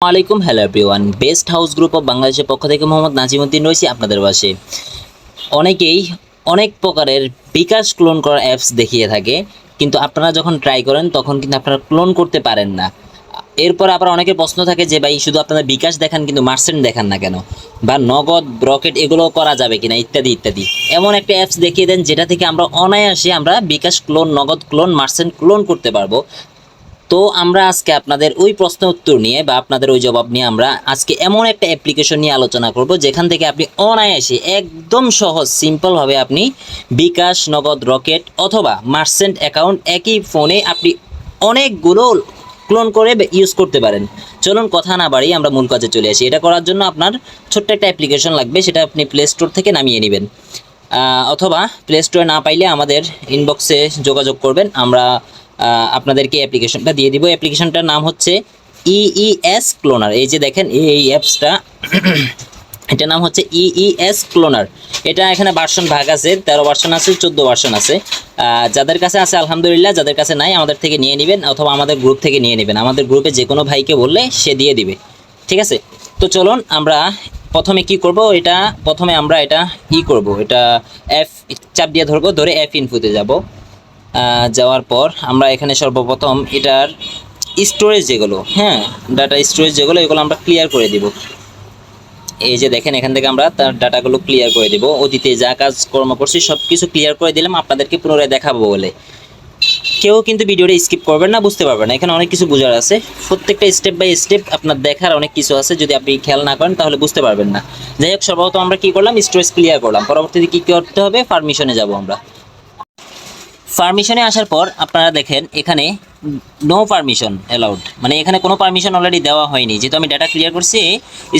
আলাইকুম hello everyone best house group of বাংলাদেশের পক্ষ থেকে মোহাম্মদ নাজিমুদ্দিন রয়েছি আপনাদের পাশে। অনেকেই অনেক প্রকারের বিকাশ ক্লোন করার অ্যাপস দেখিয়ে থাকে, কিন্তু আপনারা যখন ট্রাই করেন, তখন কিন্তু আপনারা ক্লোন করতে পারেন না। এরপর আবার অনেকের প্রশ্ন থাকে যে, ভাই, শুধু আপনারা বিকাশ দেখান কিন্তু মার্সেন্ট দেখান না কেন? বা নগদ ব্রকেট এগুলো করা যাবে কিনা, ইত্যাদি ইত্যাদি। এমন একটা অ্যাপস দেখিয়ে দেন যেটা থেকে আমরা অনায়াসে আমরা bKash clone Nagad clone merchant clone করতে পারব। তো আমরা আজকে আপনাদের ওই প্রশ্ন উত্তর নিয়ে বা আপনাদের ওই জবাব নিয়ে আমরা আজকে এমন একটা অ্যাপ্লিকেশন নিয়ে আলোচনা করব, যেখান থেকে আপনি অনায়াসে একদম সহজ সিম্পলভাবে আপনি বিকাশ, নগদ, রকেট অথবা মার্সেন্ট অ্যাকাউন্ট একই ফোনে আপনি অনেকগুলো ক্লোন করে ইউজ করতে পারেন। চলুন কথা না বাড়িয়ে আমরা মূল কাজে চলে আসি। এটা করার জন্য আপনার ছোট্ট একটা অ্যাপ্লিকেশন লাগবে, সেটা আপনি প্লে স্টোর থেকে নামিয়ে নেবেন। অথবা প্লে স্টোরে না পাইলে আমাদের ইনবক্সে যোগাযোগ করবেন। আমরা আপনাদেরকে অ্যাপ্লিকেশনটা দিয়ে দিব। অ্যাপ্লিকেশনটার নাম হচ্ছে ইইএস ক্লোনার এই যে দেখেন, এই অ্যাপসটা এটার নাম হচ্ছে ইইএস ক্লোনার এটা এখানে ভার্সন ভাগ আছে, তেরো ভার্সন আছে, চোদ্দ ভার্সন আছে। যাদের কাছে আছে, আলহামদুলিল্লাহ, যাদের কাছে নাই, আমাদের থেকে নিয়ে নেবেন অথবা আমাদের গ্রুপ থেকে নিয়ে নেবেন। আমাদের গ্রুপে যে কোনো ভাইকে বললে সে দিয়ে দিবে। ঠিক আছে? তো চলুন, আমরা প্রথমে কি করব? এটা, প্রথমে আমরা এটা ই করব। এটা এফ চাপ দিয়ে ধরবো, ধরে এফ ইনফুতে যাব। যাওয়ার পর আমরা এখানে সর্বপ্রথম এটার স্টোরেজ যেগুলো হ্যাঁ ডাটা স্টোরেজ যেগুলো, এগুলো আমরা ক্লিয়ার করে দিব। এই যে দেখেন, এখান থেকে আমরা তার ডাটাগুলো ক্লিয়ার করে দেব। অতীতে যা কাজ কর্ম করছি সব কিছু ক্লিয়ার করে দিলাম, আপনাদেরকে পুনরায় দেখাবো বলে। কেউ কিন্তু ভিডিওটা স্কিপ করবেন না, বুঝতে পারবেন না। এখানে অনেক কিছু বোঝার আছে। প্রত্যেকটা স্টেপ বাই স্টেপ আপনার দেখার অনেক কিছু আছে। যদি আপনি খেয়াল না করেন, তাহলে বুঝতে পারবেন না। যাই হোক, সর্বপ্রথম আমরা কি করলাম? স্টোরেজ ক্লিয়ার করলাম। পরবর্তীতে কি করতে হবে? পারমিশনে যাব আমরা। পারমিশনে আসার পর আপনারা দেখেন এখানে নো পারমিশন অ্যালাউড মানে এখানে কোনো পারমিশন অলরেডি দেওয়া হয়নি। যেহেতু আমি ডাটা ক্লিয়ার করছি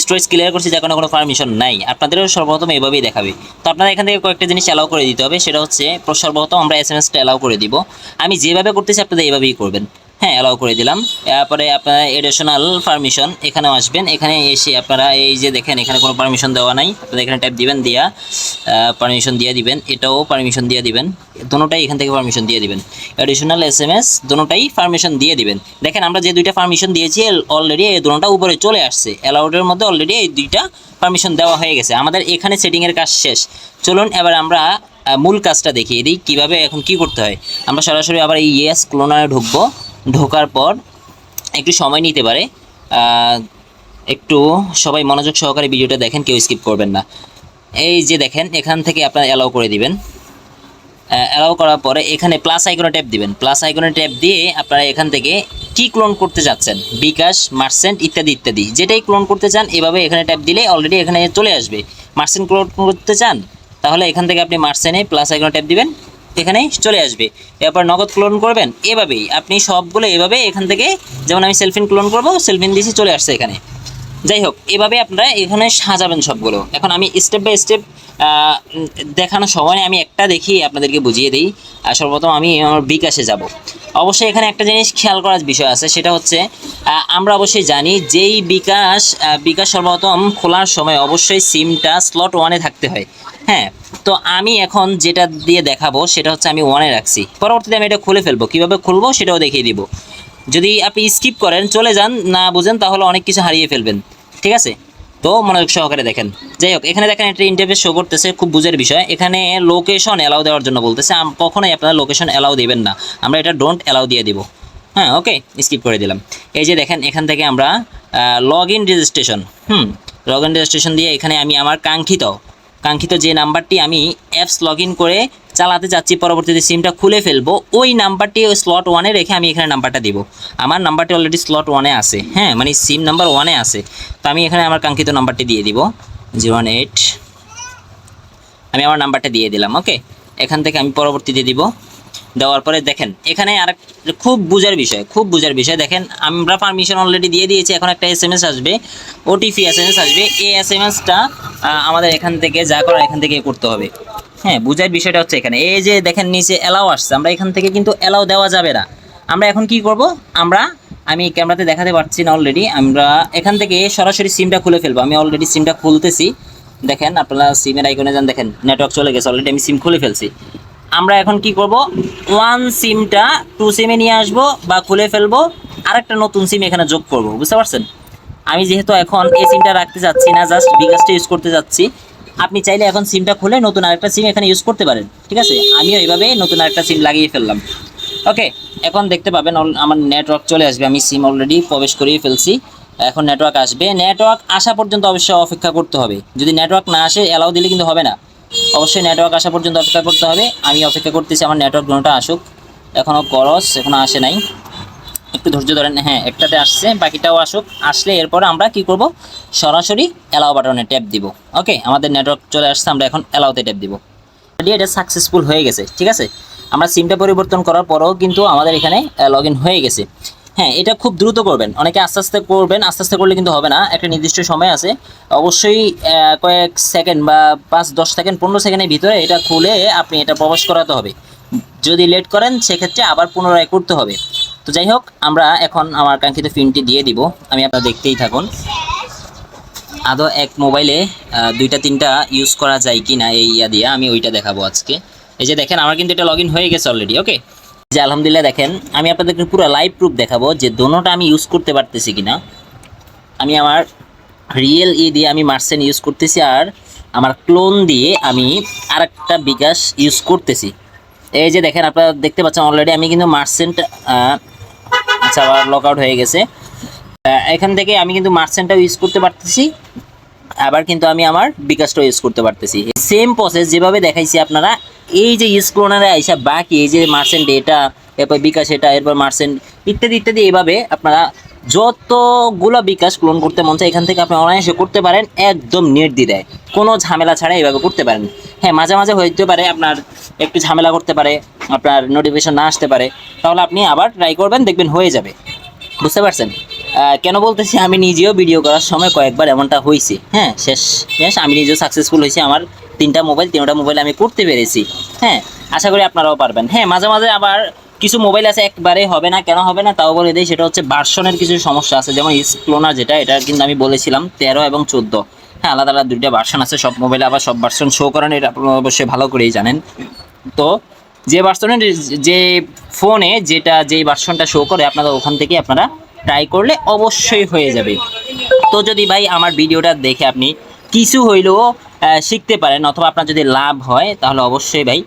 স্টোরেজ ক্লিয়ার করছি, যে কোনো কোনো পারমিশন নাই। আপনাদেরও সর্বপ্রথম এভাবেই দেখাবে। তো আপনারা এখান থেকে কয়েকটা জিনিস অ্যালাউ করে দিতে হবে। সেটা হচ্ছে, সর্বপ্রথম আমরা এস এম এসটা অ্যালাউ করে দিব। আমি যেভাবে করতেছি আপনাদের এইভাবেই করবেন। হ্যাঁ অ্যালাউ করে দিলাম। তারপরে আপনারা এডিশনাল পারমিশন এখানেও আসবেন। এখানে এসে আপনারা এই যে দেখেন, এখানে কোনো পারমিশন দেওয়া নাই। আপনারা এখানে ট্যাপ দিবেন দিয়া পারমিশন দিয়ে দিবেন। এটাও পারমিশন দিয়ে দিবেন। দোনোটাই এখান থেকে পারমিশন দিয়ে দিবেন। এডিশনাল এস এম এস দোনোটাই পারমিশন দিয়ে দিবেন। দেখেন, আমরা যে দুইটা পারমিশন দিয়েছি অলরেডি এই দোনোটা উপরে চলে আসছে। অ্যালাউডের মধ্যে অলরেডি এই দুইটা পারমিশন দেওয়া হয়ে গেছে। আমাদের এখানে সেটিংয়ের কাজ শেষ। চলুন, এবার আমরা মূল কাজটা দেখিয়ে দিই কীভাবে এখন কি করতে হয়? আমরা সরাসরি আবার এই ইয়েস ক্লোনারে ঢুকবো। ঢোকার পর একটু সময় নিতে পারে। একটু সবাই মনোযোগ সহকারে ভিডিওটা দেখেন, কেউ স্কিপ করবেন না। এই যে দেখেন, এখান থেকে আপনারা অ্যালাউ করে দিবেন। অ্যালাউ করার পরে এখানে প্লাস আইকনে ট্যাপ দিবেন। প্লাস আইকনে ট্যাপ দিয়ে আপনারা এখান থেকে কি ক্লোন করতে যাচ্ছেন? বিকাশ মার্সেন্ট ইত্যাদি ইত্যাদি। যেটাই ক্লোন করতে চান, এভাবে এখানে ট্যাপ দিলে অলরেডি এখানে চলে আসবে। মার্সেন্ট ক্লোন করতে চান, তাহলে এখান থেকে আপনি মার্সেন্টে প্লাস আইকনে ট্যাপ দিবেন। এখানেই চলে আসবে। এরপর নগদ ক্লোন করবেন, এভাবেই। আপনি সবগুলো এভাবে এখান থেকে, যেমন আমি সেলফিন ক্লোন করব সেলফিন দিয়েছি, চলে আসছে এখানে। যাই হোক, এভাবে আপনারা এখানে সাজাবেন সবগুলো। এখন আমি স্টেপ বাই স্টেপ দেখানোর সময় আমি একটা দেখি, আপনাদেরকে বুঝিয়ে দিই। আর সর্বপ্রথম আমি আমার বিকাশে যাব। অবশ্যই এখানে একটা জিনিস খেয়াল করার বিষয় আছে, সেটা হচ্ছে আমরা অবশ্যই জানি যেই বিকাশ বিকাশ সর্বপ্রথম খোলার সময় অবশ্যই সিমটা স্লট ওয়ানে থাকতে হয়। হ্যাঁ তো আমি এখন যেটা দিয়ে দেখাবো, সেটা হচ্ছে আমি ওয়ানে রাখছি। পরবর্তীতে আমি এটা খুলে ফেলব। কীভাবে খুলবো, সেটাও দেখিয়ে দিব। যদি আপনি স্কিপ করেন, চলে যান, না বুঝেন, তাহলে অনেক কিছু হারিয়ে ফেলবেন। ঠিক আছে? তো মনোযোগ সহকারে দেখেন। যাই হোক, এখানে দেখেন একটা ইন্টারফেস শো করতেছে, খুব বুঝের বিষয়। এখানে লোকেশন অ্যালাউ দেওয়ার জন্য বলতেছে। কখনোই আপনারা লোকেশন অ্যালাউ দেবেন না। আমরা এটা ডোন্ট অ্যালাউ দিয়ে দিব। হ্যাঁ ওকে স্কিপ করে দিলাম। এই যে দেখেন, এখান থেকে আমরা log in registration hmm log in registration দিয়ে এখানে আমি আমার কাঙ্ক্ষিত কাঙ্ক্ষিত যে নাম্বারটি আমি অ্যাপস লগ করে চালাতে যাচ্ছি, পরবর্তীতে সিমটা খুলে ফেলব, ওই নাম্বারটি ওই স্লট ওয়ানে রেখে আমি এখানে নাম্বারটা দিব। আমার নাম্বারটি অলরেডি স্লট ওয়ানে আছে হ্যাঁ মানে সিম নাম্বার ওয়ানে আছে। তো আমি এখানে আমার কাঙ্ক্ষিত নাম্বারটি দিয়ে দিব জিরো এইট আমি আমার নাম্বারটা দিয়ে দিলাম ওকে এখান থেকে আমি পরবর্তীতে দিব। দেওয়ার পরে দেখেন, এখানে আর খুব বুঝার বিষয়, খুব বুঝার বিষয়। দেখেন, আমরা পারমিশন অলরেডি দিয়ে দিয়েছি, এখন একটা এস আসবে ওটিপি এস আসবে। এই এস এম এসটা আমাদের এখান থেকে যা করার এখান থেকে করতে হবে। হ্যাঁ বুঝার বিষয়টা হচ্ছে এখানে। এই যে দেখেন, নিচে অ্যালাউ আসছে। আমরা এখান থেকে কিন্তু অ্যালাউ দেওয়া যাবে না। আমরা এখন কি করব? আমরা, আমি ক্যামেরাতে দেখাতে পারছি না অলরেডি আমরা এখান থেকে সরাসরি সিমটা খুলে ফেলব। আমি অলরেডি সিমটা খুলতেছি। দেখেন, আপনারা সিমের আইকনে যান। দেখেন নেটওয়ার্ক চলে গেছে। অলরেডি আমি সিম খুলে ফেলছি। আমরা এখন কি করব? ওয়ান সিমটা টু সিমে নিয়ে আসব বা খুলে ফেলব। আরেকটা নতুন সিম এখানে যোগ করব। বুঝতে পারছেন? আমি যেহেতু এখন এই সিমটা রাখতে যাচ্ছি না জাস্ট বিকাশটা ইউজ করতে যাচ্ছি, আপনি চাইলে এখন সিমটা খুলে নতুন আরেকটা সিম এখানে ইউজ করতে পারেন, ঠিক আছে? আমিও এইভাবে নতুন আরেকটা সিম লাগিয়ে ফেললাম। ওকে এখন দেখতে পাবেন আমার নেটওয়ার্ক চলে আসবে, আমি সিম অলরেডি প্রবেশ করিয়ে ফেলছি। এখন নেটওয়ার্ক আসবে নেটওয়ার্ক আসা পর্যন্ত অবশ্যই অপেক্ষা করতে হবে। যদি নেটওয়ার্ক না আসে অ্যালাউ দিলে কিন্তু হবে না। অবশ্যই নেটওয়ার্ক আসা পর্যন্ত অপেক্ষা করতে হবে। আমি অপেক্ষা করতেছি আমার নেটওয়ার্ক দুটোটা আসুক। এখনও করস এখনও আসে নাই। একটু ধৈর্য ধরেন হ্যাঁ একটাতে আসছে, বাকিটাও আসুক, আসলে এরপর আমরা কি করব? সরাসরি অ্যালাও বাটনে ট্যাপ দিব। ওকে আমাদের নেটওয়ার্ক চলে আসছে, আমরা এখন অ্যালাউতে ট্যাপ দিব। এটা সাকসেসফুল হয়ে গেছে, ঠিক আছে? আমরা সিমটা পরিবর্তন করার পরেও কিন্তু আমাদের এখানে লগ হয়ে গেছে। হ্যাঁ এটা খুব দ্রুত করবেন। অনেকে আস্তে আস্তে করবেন, আস্তে আস্তে করলে কিন্তু হবে না। একটা নির্দিষ্ট সময় আছে। অবশ্যই কয়েক সেকেন্ড বা পাঁচ, দশ সেকেন্ড পনেরো সেকেন্ডের ভিতরে এটা খুলে আপনি এটা প্রবেশ করাতে হবে। যদি লেট করেন, সেক্ষেত্রে আবার পুনরায় করতে হবে। তো যাই হোক, আমরা এখন আমার কাঙ্ক্ষিত পিনটি দিয়ে দিব। আমি আপনারা দেখতেই থাকুন। আদৌ এক মোবাইলে দুইটা, তিনটা ইউজ করা যায় কি না এই ইয়া দিয়ে আমি ওইটা দেখাবো আজকে। এই যে দেখেন, আমার কিন্তু এটা লগ হয়ে গেছে অলরেডি ওকে যে আলহামদুলিল্লাহ দেখেন, আমি আপনাদেরকে পুরো লাইভ প্রুফ দেখাবো যে দোনোটা আমি ইউজ করতে পারতেছি কি না আমি আমার রিয়েল ই দিয়ে আমি মার্সেন ইউজ করতেছি আর আমার ক্লোন দিয়ে আমি আরেকটা বিকাশ ইউজ করতেছি। এই যে দেখেন, আপনারা দেখতে পাচ্ছেন অলরেডি আমি কিন্তু মার্সেন্ট আবার লক আউট হয়ে গেছে। এখান থেকে আমি কিন্তু মার্সেন্টটাও ইউজ করতে পারতেছি। আবার কিন্তু আমি আমার বিকাশটাও ইউজ করতে পারতেছি। সেম প্রসেস যেভাবে দেখাইছি আপনারা, এই যে ক্লোনারে আইসা বাকি, এই যে মার্সেন্ট এটা এরপর বিকাশ এটা, এরপর মার্সেন্ট ইত্যাদি ইত্যাদি, এভাবে আপনারা যতগুলো বিকাশ ক্লোন করতে মন চায়, এখান থেকে আপনি অনায়াসে করতে পারেন, একদম নির্দ্বিধায়। কোনো ঝামেলা ছাড়া এভাবে করতে পারেন। হ্যাঁ মাঝে মাঝে হইতে পারে আপনার একটু ঝামেলা করতে পারে, আপনার নোটিফিকেশন না আসতে পারে। তাহলে আপনি আবার ট্রাই করবেন, দেখবেন হয়ে যাবে। বুঝতে পারছেন? কেন বলতেছি, আমি নিজেও ভিডিও করার সময় কয়েকবার এমনটা হয়েছে হ্যাঁ শেষ শেষ, আমি নিজেও সাকসেসফুল হয়েছি আমার তিনটা মোবাইল তিনটা মোবাইল আমি করতে পেরেছি। হ্যাঁ আশা করি আপনারাও পারবেন। হ্যাঁ মাঝে মাঝে আবার কিছু মোবাইল আছে, একবারে হবে না, কেন হবে না, তাও বলে দিই, সেটা হচ্ছে বার্সনের কিছু সমস্যা আছে, যেমন ক্লোনার যেটা, এটা কিন্তু আমি বলেছিলাম, তেরো এবং চোদ্দ। হ্যাঁ আলাদা আলাদা দুইটা ভার্সন আছে, সব মোবাইলে আবার সব ভার্সন শো করেন, এটা আপনারা অবশ্যই ভালো করেই জানেন। তো যে ভার্সনের যে ফোনে যেটা, যেই ভার্সনটা শো করে, আপনারা ওখান থেকে আপনারা ট্রাই করলে অবশ্যই হয়ে যাবে। তো যদি ভাই আমার ভিডিওটা দেখে আপনি কিছু হইলেও শিখতে পারেন অথবা আপনার যদি লাভ হয়, তাহলে অবশ্যই ভাই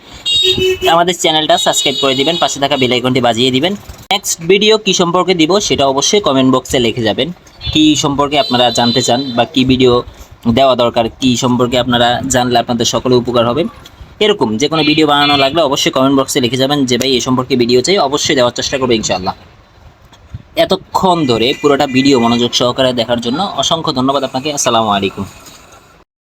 আমাদের চ্যানেলটা সাবস্ক্রাইব করে দিবেন, পাশে থাকা বেল আইকনটি বাজিয়ে দিবেন। নেক্সট ভিডিও কি সম্পর্কে দিব, সেটা অবশ্যই কমেন্ট বক্সে লিখে যাবেন। কি সম্পর্কে আপনারা জানতে চান বা কি ভিডিও দেওয়া দরকার কি সম্পর্কে আপনারা জানলে আপনাদের সকলে উপকার হবে। এরকম যে কোনো ভিডিও বানানো লাগলে অবশ্যই কমেন্ট বক্সে লিখে যাবেন যে, ভাই, এ সম্পর্কে ভিডিও চাই। অবশ্যই দেওয়ার চেষ্টা করবে ইনশাআল্লাহ। এতক্ষণ ধরে পুরোটা ভিডিও মনোযোগ সহকারে দেখার জন্য অসংখ্য ধন্যবাদ আপনাকে। আসসালামু আলাইকুম।